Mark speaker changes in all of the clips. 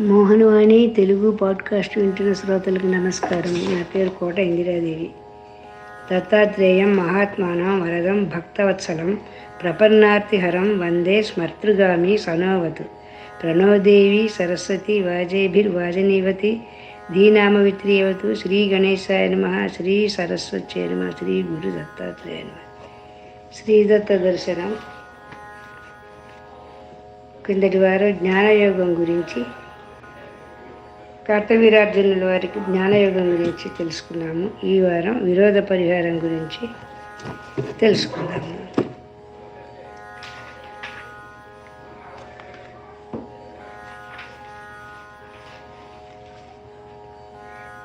Speaker 1: Mohanavani Telugu podcast వింటున్న శ్రోతలకు నమస్కారం. నా పేరు కోట ఇందిరాదేవి. దత్తాత్రేయం మహాత్మానం వరదం భక్తవత్సలం ప్రపన్నార్తిహరం వందే స్మర్తృగామి సనోవతు. ప్రణోదేవి సరస్వతి వాజేభిర్వాజనీవతి ధీనామవిత్రియవతు శ్రీ గణేశాయ నమ శ్రీ సరస్వత్యై నమ శ్రీ గురు దత్తాత్రేయ నమ. శ్రీదత్త దర్శనం. కిందటి వారు జ్ఞానయోగం గురించి కర్తవీరార్జునుల వారికి జ్ఞానయోగం గురించి తెలుసుకున్నాము. ఈ వారం విరోధ పరిహారం గురించి తెలుసుకున్నాము.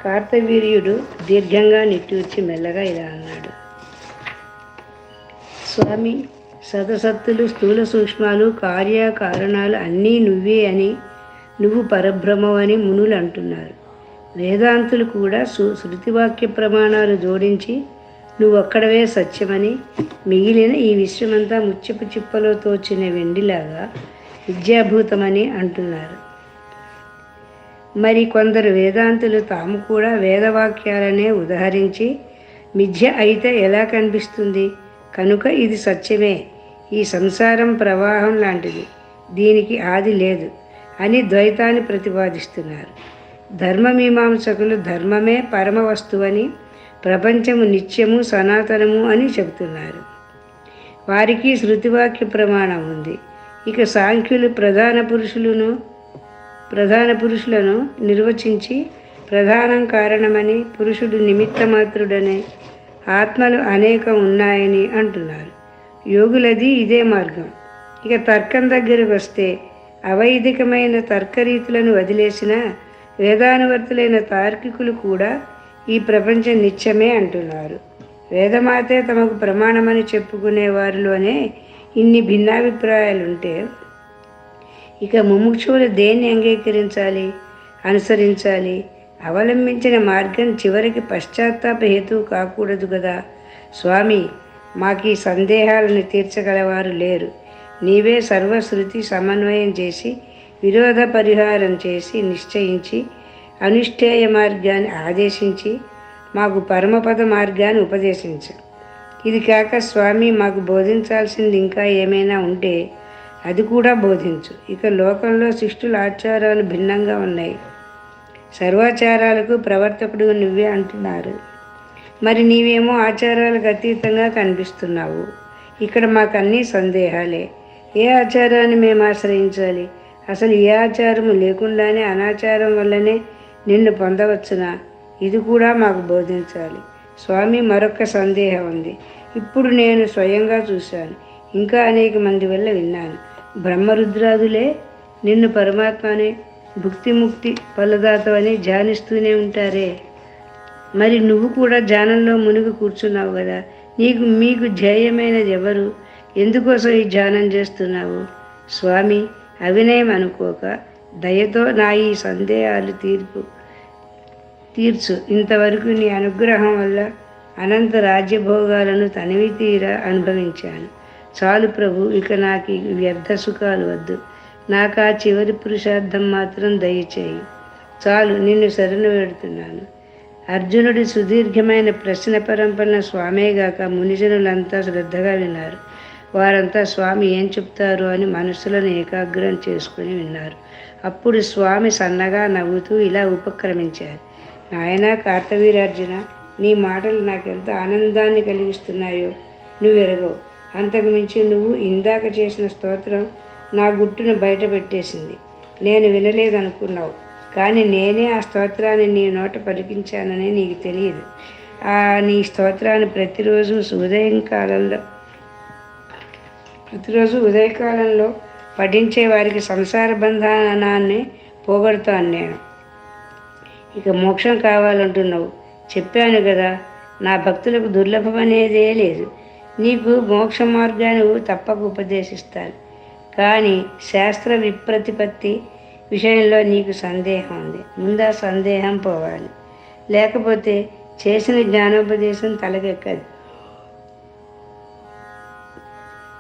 Speaker 1: కార్తవీర్యుడు దీర్ఘంగా నిట్టూర్చి మెల్లగా ఇలా అన్నాడు. స్వామి సదసత్తులు స్థూల సూక్ష్మాలు కార్య కారణాలు అన్నీ నువ్వే అని నువ్వు పరబ్రహ్మవని మునులు అంటున్నారు వేదాంతులు కూడా సు శృతివాక్య ప్రమాణాలు జోడించి నువ్వక్కడవే సత్యమని మిగిలిన ఈ విశ్వమంతా ముచ్చపు చిప్పలో తోచిన వెండిలాగా విద్యాభూతమని అంటున్నారు. మరి కొందరు వేదాంతులు తాము కూడా వేదవాక్యాలనే ఉదహరించి మిథ్య అయితే ఎలా కనిపిస్తుంది? కనుక ఇది సత్యమే. ఈ సంసారం ప్రవాహం లాంటిది. దీనికి ఆది లేదు. అని ద్వైతాన్ని ప్రతిపాదిస్తున్నారు. ధర్మమీమాంసకులు ధర్మమే పరమ వస్తువని ప్రపంచము నిత్యము సనాతనము అని చెబుతున్నారు. వారికి శృతివాక్య ప్రమాణం ఉంది. ఇక సాంఖ్యులు ప్రధాన పురుషులను ప్రధాన పురుషులను నిర్వచించి ప్రధానం కారణమని పురుషుడు నిమిత్తమాత్రుడని ఆత్మలు అనేకం ఉన్నాయని అంటున్నారు. యోగులది ఇదే మార్గం. ఇక తర్కం దగ్గరకు వస్తే అవైదికమైన తర్కరీతులను వదిలేసిన వేదానువర్తులైన తార్కికులు కూడా ఈ ప్రపంచం నిత్యమే అంటున్నారు. వేదమాతే తమకు ప్రమాణమని చెప్పుకునే వారిలోనే ఇన్ని భిన్నాభిప్రాయాలుంటే ఇక ముముక్షువులు దేన్ని అంగీకరించాలి అనుసరించాలి? అవలంబించిన మార్గం చివరికి పశ్చాత్తాప హేతువు కాకూడదు కదా? స్వామి మాకు ఈ సందేహాలను తీర్చగలవారు లేరు. నీవే సర్వశృతి సమన్వయం చేసి విరోధ పరిహారం చేసి నిశ్చయించి అనుష్ఠేయ మార్గాన్ని ఆదేశించి మాకు పరమపద మార్గాన్ని ఉపదేశించు. ఇది కాక స్వామి మాకు బోధించాల్సింది ఇంకా ఏమైనా ఉంటే అది కూడా బోధించు. ఇక లోకంలో శిష్టుల ఆచారాలు భిన్నంగా ఉన్నాయి. సర్వాచారాలకు ప్రవర్తకుడు నువ్వే అంటున్నారు. మరి నీవేమో ఆచారాలకు అతీతంగా కనిపిస్తున్నావు. ఇక్కడ మాకు సందేహాలే. ఏ ఆచారాన్ని మేము ఆశ్రయించాలి? అసలు ఏ ఆచారము లేకుండానే అనాచారం వల్లనే నిన్ను పొందవచ్చునా? ఇది కూడా మాకు బోధించాలి. స్వామి మరొక సందేహం ఉంది. ఇప్పుడు నేను స్వయంగా చూశాను. ఇంకా అనేక మంది వల్ల విన్నాను. బ్రహ్మరుద్రాదులే నిన్ను పరమాత్మనే భుక్తిముక్తి ఫలదాతవని ధ్యానిస్తూనే ఉంటారే. మరి నువ్వు కూడా ధ్యానంలో మునిగి కూర్చున్నావు కదా. నీకు మీకు ధ్యేయమైనది ఎవరు? ఎందుకోసం ఈ ధ్యానం చేస్తున్నావు? స్వామి అవినయం అనుకోక దయతో నా ఈ సందేహాలు తీర్పు తీర్చు. ఇంతవరకు నీ అనుగ్రహం వల్ల అనంత రాజ్యభోగాలను తనివి తీరా అనుభవించాను. చాలు ప్రభు ఇక నాకు వ్యర్థ సుఖాలు వద్దు. నాకు ఆ చివరి పురుషార్థం మాత్రం దయచేయి. చాలు నిన్ను శరణు పెడుతున్నాను అర్జునుడి సుదీర్ఘమైన ప్రశ్న పరంపరన స్వామేగాక మునిజనులంతా శ్రద్ధగా విన్నారు. వారంతా స్వామి ఏం చెప్తారు అని మనసులను ఏకాగ్రం చేసుకుని విన్నారు. అప్పుడు స్వామి సన్నగా నవ్వుతూ ఇలా ఉపక్రమించారు. నాయన కార్తవీరార్జున నీ మాటలు నాకెంత ఆనందాన్ని కలిగిస్తున్నాయో. నువ్వు ఎరగవు అంతకుమించి నువ్వు ఇందాక చేసిన స్తోత్రం నా గుట్టును బయట పెట్టేసింది. నేను వినలేదనుకున్నావు. కానీ నేనే ఆ స్తోత్రాన్ని నీ నోట పలికించానని నీకు తెలియదు. ఆ నీ స్తోత్రాన్ని ప్రతిరోజు ఉదయం కాలంలో ప్రతిరోజు ఉదయకాలంలో పఠించే వారికి సంసార బంధనాన్ని పోగొడతాను నేను. ఇక మోక్షం కావాలంటున్నావు. చెప్పాను కదా నా భక్తులకు దుర్లభం అనేదే లేదు. నీకు మోక్ష మార్గాన్ని తప్పక ఉపదేశిస్తాను. కానీ శాస్త్ర విప్రతిపత్తి విషయంలో నీకు సందేహం ఉంది. ముందా సందేహం పోవాలి. లేకపోతే చేసిన జ్ఞానోపదేశం తలకెక్కదు.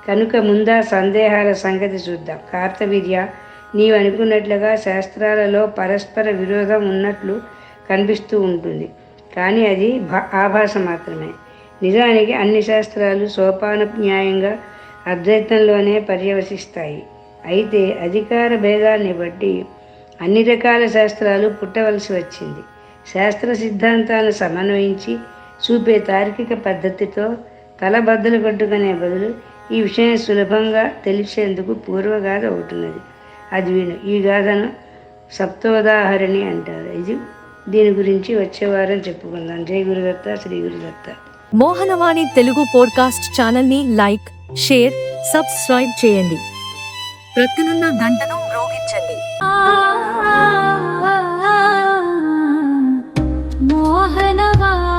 Speaker 1: కనుక ముందా సందేహాల సంగతి చూద్దాం. కార్తవీర్య నీవు అనుకున్నట్లుగా శాస్త్రాలలో పరస్పర విరోధం ఉన్నట్లు కనిపిస్తూ ఉంటుంది. కానీ అది భా ఆభాస మాత్రమే. నిజానికి అన్ని శాస్త్రాలు సోపాన న్యాయంగా అద్వైతంలోనే పర్యవసిస్తాయి. అయితే అధికార భేదాన్ని బట్టి అన్ని రకాల శాస్త్రాలు పుట్టవలసి వచ్చింది. శాస్త్ర సిద్ధాంతాలను సమన్వయించి చూపే తార్కిక పద్ధతితో తల బద్దలు కొట్టుకునే బదులు ఈ విషయం సులభంగా తెలిసేందుకు పూర్వగాథ ఒకటున్నది అది విను. ఈ గాథను సప్తోదాహరణి అంటారు. ఇది దీని గురించి వచ్చే వారం చెప్పుకుందాం. జై గురుదత్త శ్రీ గురుదత్త.
Speaker 2: మోహనవాణి తెలుగు పోడ్కాస్ట్ ఛానల్ని లైక్ షేర్ సబ్స్క్రైబ్ చేయండి. ప్రక్కనున్న గంటను మ్రోగించండి
Speaker 3: మోహనవా